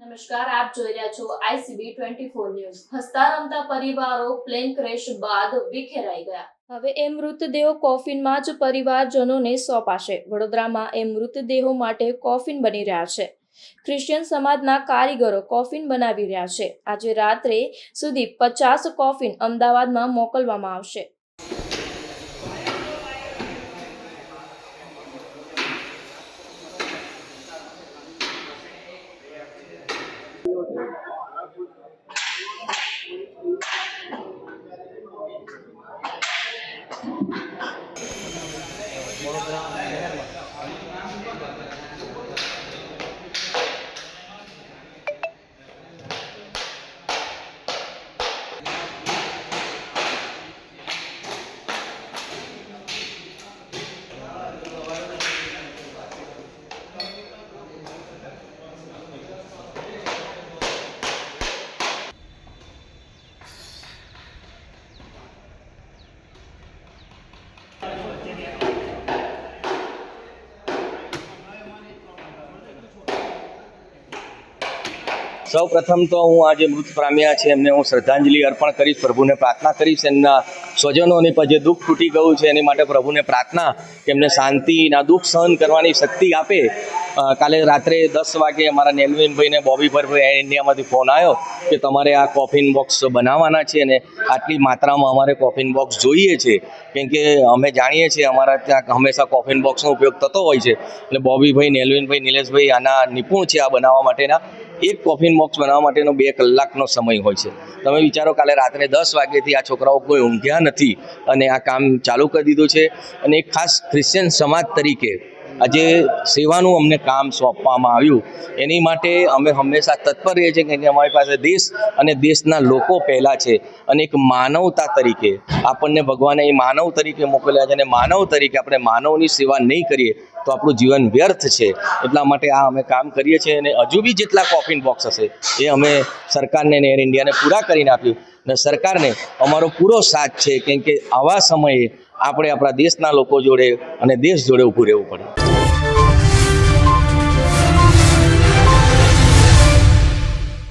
નમસ્કાર, આપ જોઈ રહ્યા છો આઈસીબી ટ્વેન્ટી ફોર ન્યૂઝ. હસતા રમતા પરિવારો પ્લેન ક્રેશ બાદ વિખેરાઈ ગયા. હવે એ મૃતદેહો કોફિનમાં જ પરિવારજનોને સોંપાશે. વડોદરામાં એ મૃતદેહો માટે કોફિન બની રહ્યા છે. ક્રિશ્ચિયન સમાજના કારીગરો કોફિન બનાવી રહ્યા છે. આજે રાત્રે સુધી પચાસ કોફિન અમદાવાદમાં મોકલવામાં આવશે. Thank you. સૌ પ્રથમ તો હું આજે મૃત પામ્યા છે, એમને હું શ્રદ્ધાંજલિ અર્પણ કરીશ, પ્રભુને પ્રાર્થના કરીશ, એમના સ્વજનોને પર જે દુઃખ તૂટી ગયું છે, એની માટે પ્રભુને પ્રાર્થના, કે એમને શાંતિના દુઃખ સહન કરવાની શક્તિ આપે. કાલે રાત્રે દસ વાગે અમારા નેલવીનભાઈને બોબીભાઈ એર ઇન્ડિયામાંથી ફોન આવ્યો કે તમારે આ કોફિન બોક્સ બનાવવાના છે અને આટલી માત્રામાં અમારે કોફિન બોક્સ જોઈએ છે. કેમ કે અમે જાણીએ છીએ અમારા ત્યાં હંમેશા કોફિન બોક્સનો ઉપયોગ થતો હોય છે. એટલે બોબીભાઈ, નેલવીનભાઈ, નિલેશભાઈ આના નિપુણ છે આ બનાવવા માટેના. એક કોફિન બોક્સ બનાવવા માટેનો બે કલાકનો સમય હોય છે. તમે વિચારો કાલે રાત્રે દસ વાગ્યાથી આ છોકરાઓ કોઈ ઊંઘ્યા નથી અને આ કામ ચાલુ કરી દીધું છે અને એક ખાસ ક્રિશ્ચિયન સમાજ તરીકે આજે સેવાનું અમને કામ સોંપવામાં આવ્યું. એની માટે અમે હંમેશા તત્પર રહીએ છીએ કે અમારી પાસે દેશ અને દેશના લોકો પહેલાં છે અને એક માનવતા તરીકે આપણને ભગવાને એ માનવ તરીકે મોકલ્યા છે અને માનવ તરીકે આપણે માનવની સેવા નહીં કરીએ તો આપણું જીવન વ્યર્થ છે. એટલા માટે આ અમે કામ કરીએ છીએ અને હજુ બી જેટલા કોફિન બોક્સ હશે, એ અમે સરકારને ને એર ઇન્ડિયાને પૂરા કરીને આપ્યું. અને સરકારને અમારો પૂરો સાથ છે, કેમ કે આવા સમયે આપણે આપણા દેશના લોકો જોડે અને દેશ જોડે ઊભું રહેવું પડે.